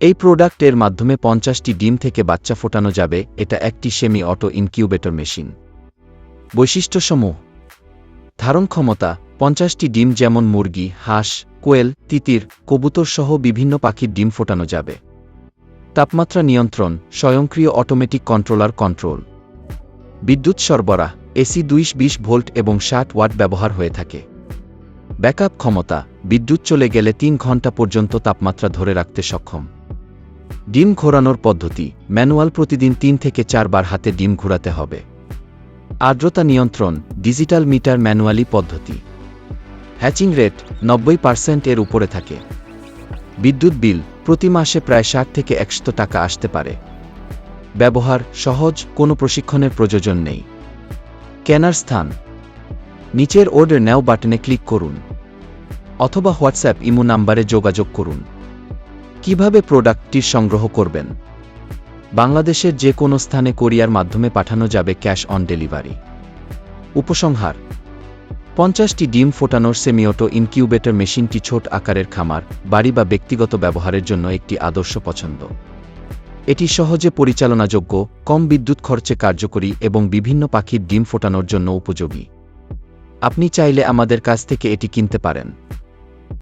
এই প্রোডাক্টের মাধ্যমে পঞ্চাশটি ডিম থেকে বাচ্চা ফোটানো যাবে, এটা একটি সেমি অটো ইনকিউবেটর মেশিন। বৈশিষ্ট্যসমূহ। ধারণ ক্ষমতা, পঞ্চাশটি ডিম যেমন মুরগি, হাঁস, কোয়েল, তিতির, কবুতর সহ বিভিন্ন পাখির ডিম ফোটানো যাবে। তাপমাত্রা নিয়ন্ত্রণ, স্বয়ংক্রিয় অটোমেটিক কন্ট্রোলার কন্ট্রোল। বিদ্যুৎ সরবরাহ, এসি দুইশ বিশ ভোল্ট এবং ষাট ওয়াট ব্যবহার হয়ে থাকে। ব্যাকআপ ক্ষমতা, বিদ্যুৎ চলে গেলে তিন ঘণ্টা পর্যন্ত তাপমাত্রা ধরে রাখতে সক্ষম। ডিম ঘোরানোর পদ্ধতি, ম্যানুয়াল প্রতিদিন তিন থেকে চারবার হাতে ডিম ঘোরাতে হবে। আর্দ্রতা নিয়ন্ত্রণ, ডিজিটাল মিটার ম্যানুয়ালি পদ্ধতি। হ্যাচিং রেট নব্বই পার্সেন্ট এর উপরে থাকে। বিদ্যুৎ বিল, প্রতি মাসে প্রায় ষাট থেকে একশত টাকা আসতে পারে। ব্যবহার সহজ, কোনো প্রশিক্ষণের প্রয়োজন নেই। কেনার স্থান। নিচের অর্ডার নেও বাটনে ক্লিক করুন। অথবা হোয়াটসঅ্যাপ ইমো নাম্বারে যোগাযোগ করুন। কীভাবে প্রোডাক্টটি সংগ্রহ করবেন? বাংলাদেশের যে কোনো স্থানে কোরিয়ার মাধ্যমে পাঠানো যাবে ক্যাশ অন ডেলিভারি। উপসংহার, পঞ্চাশটি ডিম ফোটানোর সেমিওটো ইনকিউবেটর মেশিনটি ছোট আকারের খামার, বাড়ি বা ব্যক্তিগত ব্যবহারের জন্য একটি আদর্শ পছন্দ। এটি সহজে পরিচালনাযোগ্য, কম বিদ্যুৎ খরচে কার্যকরী এবং বিভিন্ন পাখির ডিম ফোটানোর জন্য উপযোগী। আপনি চাইলে আমাদের কাছ থেকে এটি কিনতে পারেন।